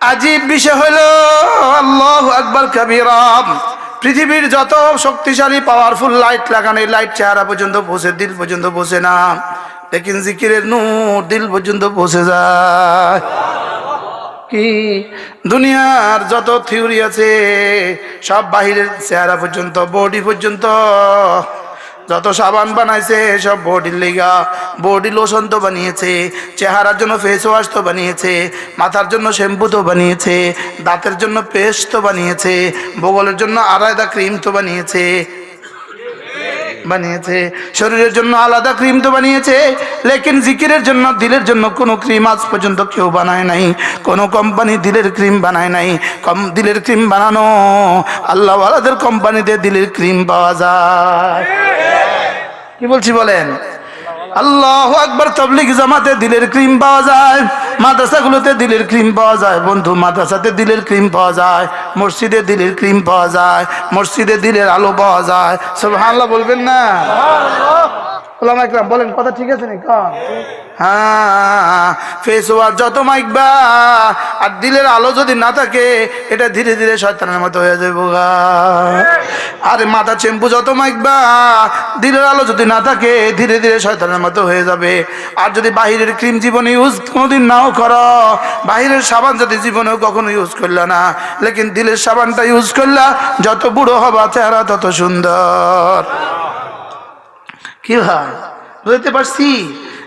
আজীব বিষয় হলো, আল্লাহ আকবর কবিরাম পৃথিবীর যত শক্তিশালী পাওয়ারফুল লাইট লাগানো লাইট চেহারা পর্যন্ত পৌঁছে, দিল পর্যন্ত পৌঁছে না। লেকিন জিকিরের নূর, দিল পর্যন্ত পৌঁছে যায়। কি? দুনিয়ার যত থিওরি আছে, সব বাহিরের চেহারা পর্যন্ত বডি পর্যন্ত যত সাবান বানাইছে, সব বডির লেগা, বডি লোশন তো বানিয়েছে, চেহারার জন্য ফেস ওয়াশ তো বানিয়েছে, মাথার জন্য শ্যাম্পু তো বানিয়েছে, দাঁতের জন্য পেস্ট তো বানিয়েছে, বগলের জন্য আলাদা ক্রিম তো বানিয়েছে বানিয়েছে, শরীরের জন্য আলাদা ক্রিম তো বানিয়েছে, লেকিন জিকিরের জন্য, দিলের জন্য কোনো ক্রিম আজ পর্যন্ত কেউ বানায় নাই, কোনো কোম্পানি দিলের ক্রিম বানায় নাই, কম দিলের ক্রিম বানানো, আল্লাহওয়ালাদের কোম্পানিতে দিলের ক্রিম পাওয়া যায়। কি বলছি বলেন? আল্লাহ একবার তবলিক জামাতে দিলের ক্রিম পাওয়া যায়, মাদ্রাসাগুলোতে দিলের ক্রিম পাওয়া যায়, বন্ধু, মাদ্রাসাতে দিলের ক্রিম পাওয়া যায়, মসজিদে দিলের ক্রিম পাওয়া যায়, মসজিদে দিলের আলো পাওয়া যায়। সব হাল্লা বলবেন না? ওলামা একরাম বলেন, কথা ঠিক আছে নাকি কন? হ্যাঁ ফেস ওয়াশ যত মাইকবা আর দিলের আলো যদি না থাকে, এটা ধীরে ধীরে শয়তানের মতো হয়ে যাবে। আরে মাথা চেম্পু যত মাইকবা দিলের আলো যদি না থাকে, ধীরে ধীরে শয়তানের মতো হয়ে যাবে আর যদি বাহিরের ক্রিম জীবনে ইউজ কোনোদিন নাও করো, বাহিরের সাবান যদি জীবনেও কখনো ইউজ করলে না, লেকিন দিলের সাবানটা ইউজ করলা, যত বুড়ো হবা চেহারা তত সুন্দর কি হয় বুঝতে পারছি?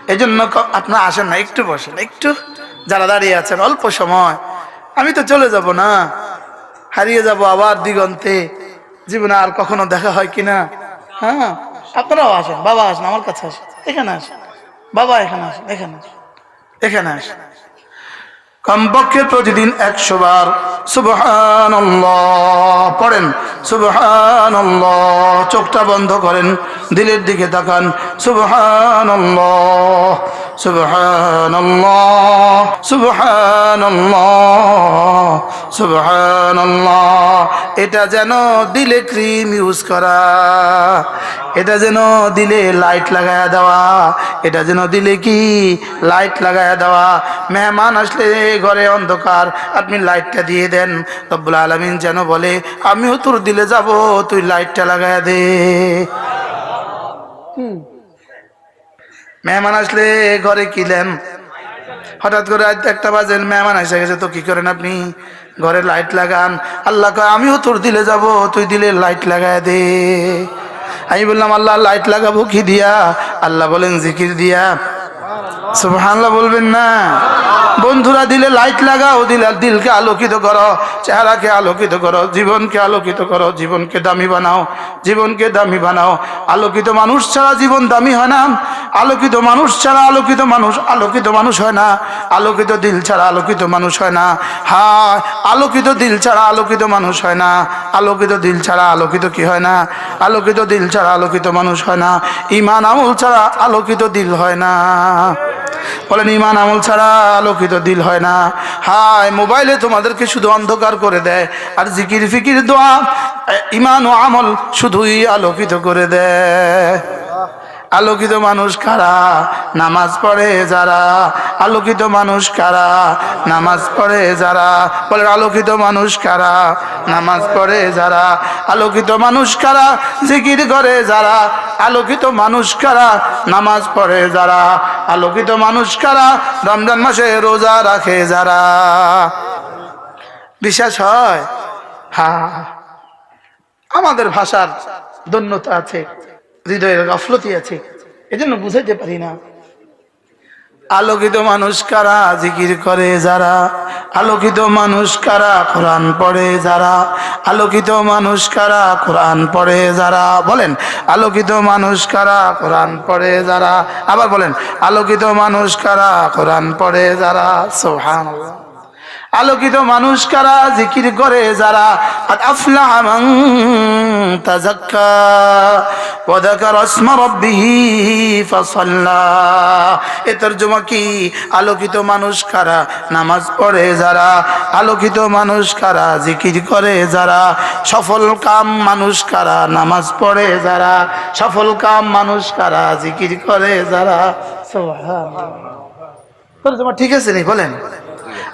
এই জন্য আপনার আসেন না, একটু বসেন, একটু। যারা দাঁড়িয়ে আছেন, অল্প সময়। আমি তো চলে যাব না। হারিয়ে যাব আবার দিগন্তে। জীবনে আর কখনো দেখা হয় কিনা হ্যাঁ? আপনারাও আসেন, বাবা আসেন, আমার কাছে আসেন। এখানে আসেন। বাবা এখানে আসেন এখানে আসেন। এখানে আসেন। কমপক্ষে প্রতিদিন একশো বার পড়েন। চোখটা বন্ধ করেন। দিলের দিকে তাকান। সুবহান সুবহান সুবহান সুবহান এটা যেন দিলে ক্রিম ইউজ করা। এটা যেন দিলে লাইট লাগায়া দেওয়া এটা যেন দিলে কি লাইট লাগায়া দেওয়া। মেহমান আসলে ঘরে অন্ধকার আপনি লাইটটা দিয়ে দেন। রব্বুল আলমিন যেন বলে আমিও তোর দিলে যাব তুই লাইটটা লাগায়া দে। মেহমান আসলে ঘরে কি দেন? হঠাৎ করে আজ একটা বাজেন মেহমান এসে গেছে তো কি করেন আপনি? ঘরে লাইট লাগান। আল্লাহ আমিও তোর দিলে যাব তুই দিলে লাইট লাগায় দে। আমি বললাম আল্লাহ লাইট লাগাবো কি দিয়া? আল্লাহ বলেন জিকির দিয়া। সুবহানাল্লাহ বলবেন না। বন্ধুরা দিলে লাইট লাগাও, দিলে দিলকে আলোকিত করো, চেহারাকে আলোকিত করো, জীবনকে আলোকিত করো, জীবনকে দামি বানাও, জীবনকে দামি বানাও। আলোকিত মানুষ ছাড়া জীবন দামি হয় না, আলোকিত মানুষ ছাড়া আলোকিত মানুষ আলোকিত মানুষ হয় না, আলোকিত দিল ছাড়া আলোকিত মানুষ হয় না। হ্যাঁ আলোকিত দিল ছাড়া আলোকিত মানুষ হয় না, আলোকিত দিল ছাড়া আলোকিত কি হয় না? আলোকিত দিল ছাড়া আলোকিত মানুষ হয় না, ইমান আমল ছাড়া আলোকিত দিল হয় না। বলেন, ইমান আমল ছাড়া আলোকিত দিল হয় না। হায়, মোবাইলে তোমাদেরকে শুধু অন্ধকার করে দেয়, আর জিকির ফিকির দোয়া ইমান ও আমল শুধুই আলোকিত করে দেয়। আলোকিত মানুষ কারা? নামাজ পড়ে যারা? আলোকিত মানুষ কারা? নামাজ পড়ে যারা? বলেন, আলোকিত মানুষ কারা? নামাজ পড়ে যারা? আলোকিত মানুষ কারা? জিকির করে যারা? আলোকিত মানুষ কারা? নামাজ পড়ে যারা? আলোকিত মানুষ কারা? রমজান মাসে রোজা রাখে যারা? বিশ্বাস হয়? হ্যাঁ। আমাদের ভাষার ধন্যতা আছে। হৃদয়ের গাফলতি আছে, এজন্য বুঝাইতে পারি না। আলোকিত মানুষ কারা জিকির করে যারা? আলোকিত মানুষ কারা কোরআন পড়ে যারা? আলোকিত মানুষ কারা কোরআন পড়ে যারা? বলেন, আলোকিত মানুষ কারা কোরআন পড়ে যারা? আবার বলেন, আলোকিত মানুষ কারা কোরআন পড়ে যারা? সোহান আলোকিত মানুষ কারা জিকির করে যারা? আলোকিত মানুষ কারা নামাজ পড়ে যারা? আলোকিত মানুষ কারা জিকির করে যারা? সফল কাম মানুষ কারা নামাজ পড়ে যারা? সফল কাম মানুষ কারা জিকির করে যারা? ঠিক আছে নি? বলেন।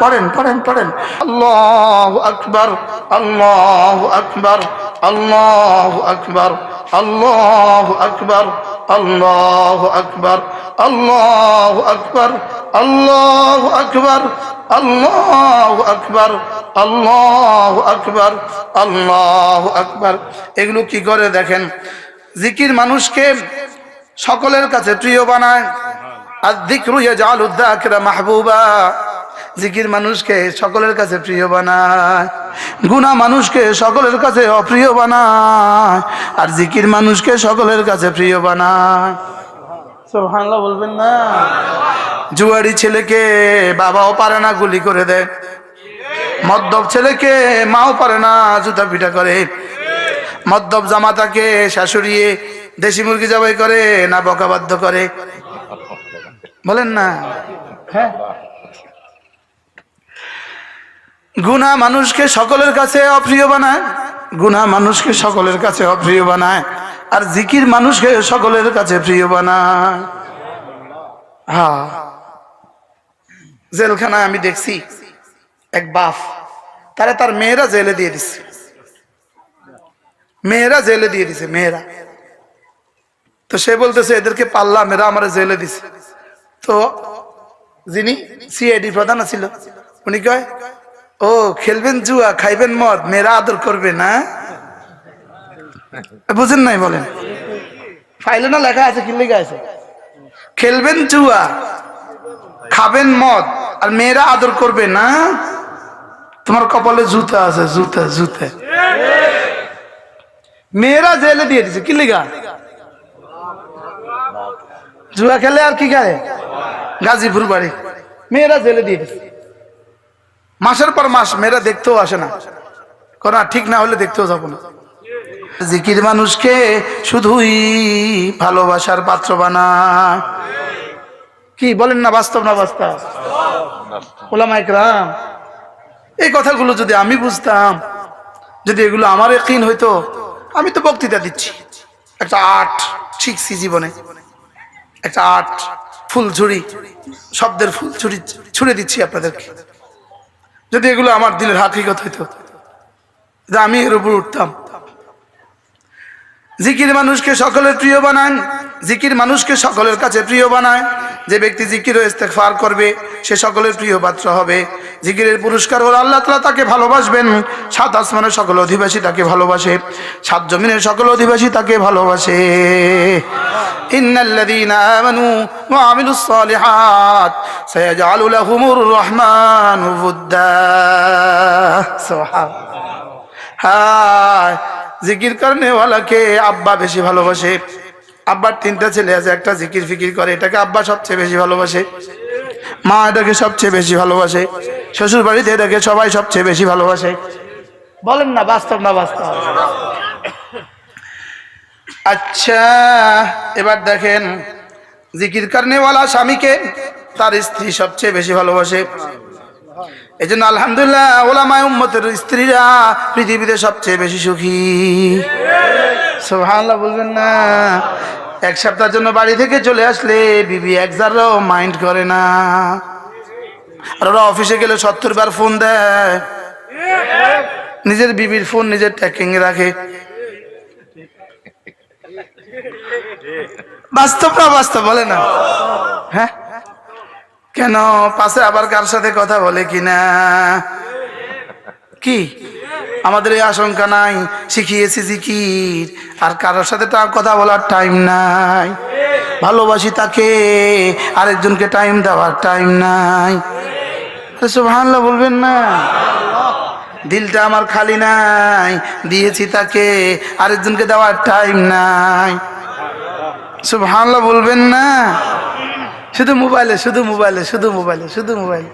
পড়েন পড়েন আল্লাহ আকবর আল্লাহ আকবর আকবর, আল্লাহ আকবর আল্লাহ আকবর আল্লাহ আকবর আল্লাহ আকবর আল্লাহ আকবর আল্লাহ আকবর আল্লাহ আকবর। এগুলো কি করে দেখেন? জিকির মানুষকে সকলের কাছে প্রিয় বানায়। মাহবুবা। জিকির মানুষকে সকলের কাছে প্রিয় বানায়। গুণা মানুষকে সকলের কাছে অপ্রিয় বানায়। আর জিকির মানুষকে সকলের কাছে প্রিয় বানায়। সোহানলা বলবেন না? জুয়ারি ছেলেকে বাবাও পারে না গুলি করে দেয়। মদ্যপ ছেলেকে মাও পারে না জুতা পিটা করে। মদ্যপ জামাতাকে শাশুড়িয়ে দেশি মুরগি জবাই করে না বকাবাধ্য করে। বলেন না। হ্যাঁ। গুনা মানুষকে সকলের কাছে অপ্রিয় বানায় গুনা মানুষকে সকলের কাছে অপ্রিয় বানায় আর জিকির মানুষকে সকলের কাছে প্রিয় বানায়। হ্যাঁ জেলখানায় আমি দেখছি এক বাপ তারা তার মেয়েরা জেলে দিয়ে দিচ্ছে মেয়েরা জেলে দিয়ে দিছে মেয়েরা। তো সে বলতেছে এদেরকে পাল্লা মেয়েরা আমার জেলে দিছে। তো যিনি সিআইডি প্রধান ছিল উনি কয়, ও, খেলবেন জুয়া, খাইবেন মদ, মেয়েরা আদর করবে না? বুঝেন নাই বলেন। ফাইলে না লেখা আছে, কি লেখা আছে? খেলবেন জুয়া, খাবেন মদ, আর মেয়েরা আদর করবে না? তোমার কপালে জুতা আছে, জুতা জুতা। মেয়েরা জেলে দিয়ে দিছে, কি লেখা? জুয়া খেলে আর কি খায়? গাজীপুর বাড়ি। মেয়েরা জেলে দিয়ে মাসের পর মাস মেয়েরা দেখতেও আসে না। কোন ঠিক না হলে দেখতেও যাব না। জিকির মানুষকে শুধুই ভালোবাসার পাত্র বানা। কি, বলেন না বাস্তব না বাস্তব? ওলামা এই কথাগুলো যদি আমি বুঝতাম, যদি এগুলো আমার একদিন হইতো, আমি তো বক্তৃতা দিচ্ছি। একটা আর্ট শিখছি জীবনে। একটা আর্ট ফুল ঝুড়ি শব্দের ফুল ঝুড়ি ছুড়ে দিচ্ছি আপনাদেরকে। যদি এগুলো আমার দিলের হাকিগত হইতো আমি এর উপর উঠতাম। জিকির মানুষকে সকলের প্রিয় বানান জিকির মানুষকে সকলের কাছে প্রিয় বানায়। যে ব্যক্তি জিকির ও ইস্তেকফার করবে, সে সকলের প্রিয় পাত্র হবে। জিকিরের পুরস্কার হল আল্লাহ তালা তাকে ভালোবাসবেন। সাত আসমানের সকল অধিবাসী তাকে ভালোবাসে। সাত জমিনের সকল অধিবাসী তাকে ভালোবাসে। রহমানু জিকির করনেওয়ালাকে আব্বা বেশি ভালোবাসে। আব্বার তিনটা ছেলে আছে, একটা জিকির ফিকির করে, এটাকে আব্বা সবচেয়ে বেশি ভালোবাসে। মা এটাকে সবচেয়ে বেশি ভালোবাসে। শ্বশুর বাড়িতে এটাকে সবাই সবচেয়ে বেশি ভালোবাসে। বলেন না, বাস্তব না বাস্তব? আচ্ছা এবার দেখেন, জিকির করনেওয়ালা স্বামীকে তার স্ত্রী সবচেয়ে বেশি ভালোবাসে। এই জন্য আলহামদুলিল্লাহ, ওলামায় উম্মতের স্ত্রীরা পৃথিবীতে সবচেয়ে বেশি সুখী। সোহানলা বলবেন না। এক সপ্তাহের জন্য বাড়ি থেকে চলে আসলে বিবি একজারও মাইন্ড করে না। আর ওরা অফিসে গেলে সত্তর বার ফোন দেয়। নিজের বিবির ফোন নিজের ট্যাকিং রাখে। বাস্তব না বাস্তব, বলে না। হ্যাঁ? কেন? পাশে আবার কার সাথে কথা বলে কিনা? কি? আমাদের এই আশঙ্কা নাই, শিখিয়েছি জিকির। আর কারোর সাথে তা কথা বলার টাইম নাই। ভালোবাসি তাকে, আরেকজনকে টাইম দেওয়ার টাইম নাই। ভালো বলবেন না। দিলটা আমার খালি নাই, দিয়েছি তাকে, আরেকজনকে দেওয়ার টাইম নাই। সুবহানাল্লাহ, বলবেন না। শুধু মোবাইলে শুধু মোবাইলে শুধু মোবাইলে শুধু মোবাইলে